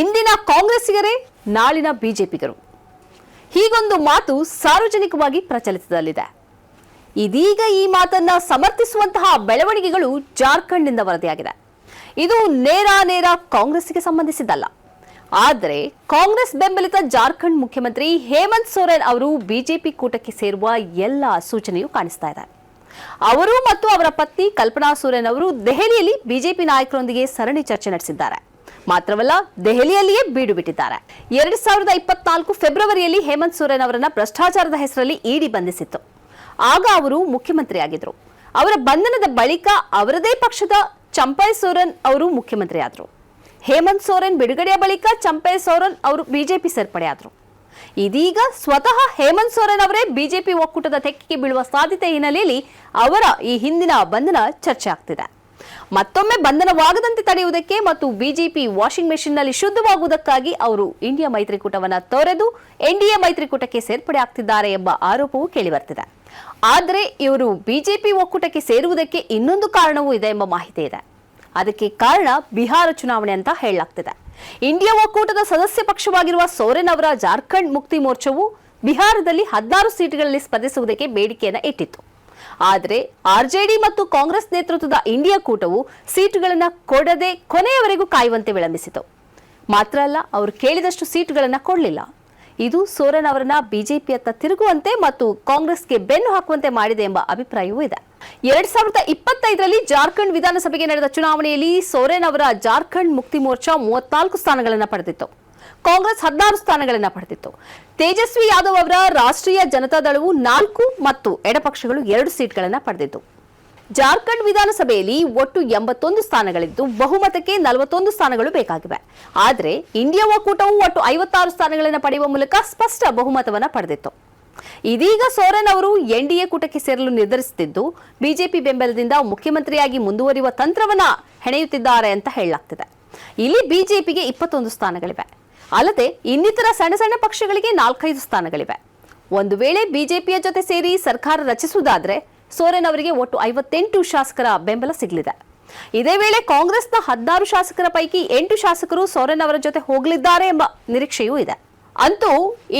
ಇಂದಿನ ಕಾಂಗ್ರೆಸ್ಸಿಗರೇ, ನಾಳಿನ ಬಿಜೆಪಿಗರು. ಹೀಗೊಂದು ಮಾತು ಸಾರ್ವಜನಿಕವಾಗಿ ಪ್ರಚಲಿತದಲ್ಲಿದೆ. ಇದೀಗ ಈ ಮಾತನ್ನ ಸಮರ್ಥಿಸುವಂತಹ ಬೆಳವಣಿಗೆಗಳು ಜಾರ್ಖಂಡ್ನಿಂದ ವರದಿಯಾಗಿದೆ. ಇದು ನೇರ ನೇರ ಕಾಂಗ್ರೆಸ್ಗೆ ಸಂಬಂಧಿಸಿದ್ದಲ್ಲ. ಆದರೆ ಕಾಂಗ್ರೆಸ್ ಬೆಂಬಲಿತ ಜಾರ್ಖಂಡ್ ಮುಖ್ಯಮಂತ್ರಿ ಹೇಮಂತ್ ಸೊರೇನ್ ಅವರು ಬಿಜೆಪಿ ಕೂಟಕ್ಕೆ ಸೇರುವ ಎಲ್ಲ ಸೂಚನೆಯೂ ಕಾಣಿಸ್ತಾ ಇದೆ. ಅವರು ಮತ್ತು ಅವರ ಪತ್ನಿ ಕಲ್ಪನಾ ಸೊರೇನ್ ಅವರು ದೆಹಲಿಯಲ್ಲಿ ಬಿಜೆಪಿ ನಾಯಕರೊಂದಿಗೆ ಸರಣಿ ಚರ್ಚೆ ನಡೆಸಿದ್ದಾರೆ. ಮಾತ್ರವಲ್ಲ ದೆಹಲಿಯಲ್ಲಿಯೇ ಬೀಡು ಬಿಟ್ಟಿದ್ದಾರೆ ಎರಡ್ ಸಾವಿರದ ಇಪ್ಪತ್ನಾಲ್ಕು ಫೆಬ್ರವರಿಯಲ್ಲಿ ಹೇಮಂತ್ ಸೊರೇನ್ ಅವರನ್ನ ಭ್ರಷ್ಟಾಚಾರದ ಹೆಸರಲ್ಲಿ ಇಡಿ ಬಂಧಿಸಿತ್ತು. ಆಗ ಅವರು ಮುಖ್ಯಮಂತ್ರಿಯಾಗಿದ್ರು. ಅವರ ಬಂಧನದ ಬಳಿಕ ಅವರದೇ ಪಕ್ಷದ ಚಂಪೈ ಸೋರೆನ್ ಅವರು ಮುಖ್ಯಮಂತ್ರಿಯಾದರು. ಹೇಮಂತ್ ಸೋರೆನ್ ಬಿಡುಗಡೆಯ ಬಳಿಕ ಚಂಪೈ ಸೋರೆನ್ ಅವರು ಬಿಜೆಪಿ ಸೇರ್ಪಡೆಯಾದರು. ಇದೀಗ ಸ್ವತಃ ಹೇಮಂತ್ ಸೋರೆನ್ ಅವರೇ ಬಿಜೆಪಿ ಒಕ್ಕೂಟದ ತೆಕ್ಕಿಗೆ ಬೀಳುವ ಸಾಧ್ಯತೆ ಹಿನ್ನೆಲೆಯಲ್ಲಿ ಅವರ ಈ ಹಿಂದಿನ ಬಂಧನ ಚರ್ಚೆ ಆಗ್ತಿದೆ. ಮತ್ತೊಮ್ಮೆ ಬಂಧನವಾಗದಂತೆ ತಡೆಯುವುದಕ್ಕೆ ಮತ್ತು ಬಿಜೆಪಿ ವಾಷಿಂಗ್ ಮೆಷಿನ್ನಲ್ಲಿ ಶುದ್ಧವಾಗುವುದಕ್ಕಾಗಿ ಅವರು ಇಂಡಿಯಾ ಮೈತ್ರಿಕೂಟವನ್ನು ತೊರೆದು ಎನ್ಡಿಎ ಮೈತ್ರಿಕೂಟಕ್ಕೆ ಸೇರ್ಪಡೆ ಆಗ್ತಿದ್ದಾರೆ ಎಂಬ ಆರೋಪವೂ ಕೇಳಿಬರ್ತಿದೆ. ಆದರೆ ಇವರು ಬಿಜೆಪಿ ಒಕ್ಕೂಟಕ್ಕೆ ಸೇರುವುದಕ್ಕೆ ಇನ್ನೊಂದು ಕಾರಣವೂ ಇದೆ ಎಂಬ ಮಾಹಿತಿ ಇದೆ. ಅದಕ್ಕೆ ಕಾರಣ ಬಿಹಾರ ಚುನಾವಣೆ ಅಂತ ಹೇಳಲಾಗ್ತಿದೆ. ಇಂಡಿಯಾ ಒಕ್ಕೂಟದ ಸದಸ್ಯ ಪಕ್ಷವಾಗಿರುವ ಸೋರೆನ್ ಅವರ ಜಾರ್ಖಂಡ್ ಮುಕ್ತಿ ಮೋರ್ಚಾವು ಬಿಹಾರದಲ್ಲಿ ಹದಿನಾರು ಸೀಟುಗಳಲ್ಲಿ ಸ್ಪರ್ಧಿಸುವುದಕ್ಕೆ ಬೇಡಿಕೆಯನ್ನು ಇಟ್ಟಿತ್ತು. ಆದರೆ ಆರ್ಜೆಡಿ ಮತ್ತು ಕಾಂಗ್ರೆಸ್ ನೇತೃತ್ವದ ಇಂಡಿಯಾ ಕೂಟವು ಸೀಟುಗಳನ್ನು ಕೊಡದೆ ಕೊನೆಯವರೆಗೂ ಕಾಯುವಂತೆ ವಿಳಂಬಿಸಿತು. ಮಾತ್ರ ಅಲ್ಲ, ಅವರು ಕೇಳಿದಷ್ಟು ಸೀಟುಗಳನ್ನು ಕೊಡಲಿಲ್ಲ. ಇದು ಸೋರನ್ ಅವರನ್ನ ಬಿಜೆಪಿಯತ್ತ ತಿರುಗುವಂತೆ ಮತ್ತು ಕಾಂಗ್ರೆಸ್ಗೆ ಬೆನ್ನು ಹಾಕುವಂತೆ ಮಾಡಿದೆ ಎಂಬ ಅಭಿಪ್ರಾಯವೂ ಇದೆ. ಎರಡ್ ಸಾವಿರದ ಇಪ್ಪತ್ತೈದರಲ್ಲಿ ಜಾರ್ಖಂಡ್ ವಿಧಾನಸಭೆಗೆ ನಡೆದ ಚುನಾವಣೆಯಲ್ಲಿ ಸೋರೆನ್ ಅವರ ಜಾರ್ಖಂಡ್ ಮುಕ್ತಿ ಮೋರ್ಚಾ ಮೂವತ್ನಾಲ್ಕು ಸ್ಥಾನಗಳನ್ನು ಪಡೆದಿತ್ತು. ಕಾಂಗ್ರೆಸ್ ಹದಿನಾರು ಸ್ಥಾನಗಳನ್ನು ಪಡೆದಿತ್ತು. ತೇಜಸ್ವಿ ಯಾದವ್ ಅವರ ರಾಷ್ಟ್ರೀಯ ಜನತಾದಳವು ನಾಲ್ಕು ಮತ್ತು ಎಡಪಕ್ಷಗಳು ಎರಡು ಸೀಟ್ಗಳನ್ನು ಪಡೆದಿತ್ತು ಜಾರ್ಖಂಡ್ ವಿಧಾನಸಭೆಯಲ್ಲಿ ಒಟ್ಟು ಎಂಬತ್ತೊಂದು ಸ್ಥಾನಗಳಿದ್ದು, ಬಹುಮತಕ್ಕೆ ನಲವತ್ತೊಂದು ಸ್ಥಾನಗಳು ಬೇಕಾಗಿವೆ. ಆದರೆ, ಇಂಡಿಯಾ ಒಕ್ಕೂಟವು ಒಟ್ಟು ಐವತ್ತಾರು ಸ್ಥಾನಗಳನ್ನು ಪಡೆಯುವ ಮೂಲಕ ಸ್ಪಷ್ಟ ಬಹುಮತವನ್ನು ಪಡೆದಿತ್ತು. ಇದೀಗ ಸೋರೆನ್ ಅವರು ಎನ್ಡಿಎ ಕೂಟಕ್ಕೆ ಸೇರಲು ನಿರ್ಧರಿಸುತ್ತಿದ್ದು, ಬಿಜೆಪಿ ಬೆಂಬಲದಿಂದ ಮುಖ್ಯಮಂತ್ರಿಯಾಗಿ ಮುಂದುವರಿಯುವ ತಂತ್ರವನ್ನ ಹೆಣೆಯುತ್ತಿದ್ದಾರೆ ಅಂತ ಹೇಳಲಾಗ್ತಿದೆ. ಇಲ್ಲಿ ಬಿಜೆಪಿಗೆ ಇಪ್ಪತ್ತೊಂದು ಸ್ಥಾನಗಳಿವೆ. ಅಲ್ಲದೆ ಇನ್ನಿತರ ಸಣ್ಣ ಸಣ್ಣ ಪಕ್ಷಗಳಿಗೆ ನಾಲ್ಕೈದು ಸ್ಥಾನಗಳಿವೆ. ಒಂದು ವೇಳೆ ಬಿಜೆಪಿಯ ಜೊತೆ ಸೇರಿ ಸರ್ಕಾರ ರಚಿಸುವುದಾದ್ರೆ ಸೋರೆನ್ ಅವರಿಗೆ ಒಟ್ಟು ಐವತ್ತೆಂಟು ಶಾಸಕರ ಬೆಂಬಲ ಸಿಗಲಿದೆ. ಇದೇ ವೇಳೆ ಕಾಂಗ್ರೆಸ್ನ ಹದಿನಾರು ಶಾಸಕರ ಪೈಕಿ ಎಂಟು ಶಾಸಕರು ಸೋರೆನ್ ಅವರ ಜೊತೆ ಹೋಗಲಿದ್ದಾರೆ ಎಂಬ ನಿರೀಕ್ಷೆಯೂ ಇದೆ. ಅಂತೂ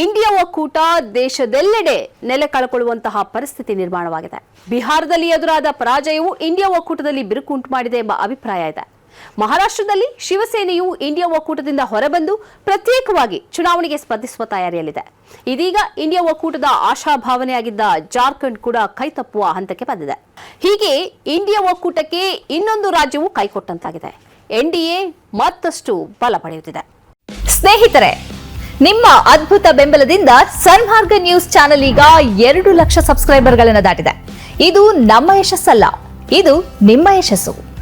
ಇಂಡಿಯಾ ಒಕ್ಕೂಟ ದೇಶದೆಲ್ಲೆಡೆ ನೆಲೆ ಕಳ್ಕೊಳ್ಳುವಂತಹ ಪರಿಸ್ಥಿತಿ ನಿರ್ಮಾಣವಾಗಿದೆ. ಬಿಹಾರದಲ್ಲಿ ಎದುರಾದ ಪರಾಜಯವು ಇಂಡಿಯಾ ಒಕ್ಕೂಟದಲ್ಲಿ ಬಿರುಕು ಉಂಟು ಮಾಡಿದೆ ಎಂಬ ಅಭಿಪ್ರಾಯ ಇದೆ. ಮಹಾರಾಷ್ಟ್ರದಲ್ಲಿ ಶಿವಸೇನೆಯು ಇಂಡಿಯಾ ಒಕ್ಕೂಟದಿಂದ ಹೊರಬಂದು ಪ್ರತ್ಯೇಕವಾಗಿ ಚುನಾವಣೆಗೆ ಸ್ಪರ್ಧಿಸುವ ತಯಾರಿಯಲ್ಲಿದೆ. ಇದೀಗ ಇಂಡಿಯಾ ಒಕ್ಕೂಟದ ಆಶಾಭಾವನೆಯಾಗಿದ್ದ ಜಾರ್ಖಂಡ್ ಕೂಡ ಕೈತಪ್ಪುವ ಹಂತಕ್ಕೆ ಬಂದಿದೆ. ಹೀಗೆ ಇಂಡಿಯಾ ಒಕ್ಕೂಟಕ್ಕೆ ಇನ್ನೊಂದು ರಾಜ್ಯವು ಕೈಕೊಟ್ಟಂತಾಗಿದೆ ಎನ್ಡಿಎ ಮತ್ತಷ್ಟು ಬಲ ಪಡೆಯುತ್ತಿದೆ. ಸ್ನೇಹಿತರೆ, ನಿಮ್ಮ ಅದ್ಭುತ ಬೆಂಬಲದಿಂದ ಸನ್ಮಾರ್ಗ ನ್ಯೂಸ್ ಚಾನೆಲ್ ಈಗ ಎರಡು ಲಕ್ಷ ಸಬ್ಸ್ಕ್ರೈಬರ್ಗಳನ್ನು ದಾಟಿದೆ. ಇದು ನಮ್ಮ ಯಶಸ್ಸಲ್ಲ, ಇದು ನಿಮ್ಮ ಯಶಸ್ಸು.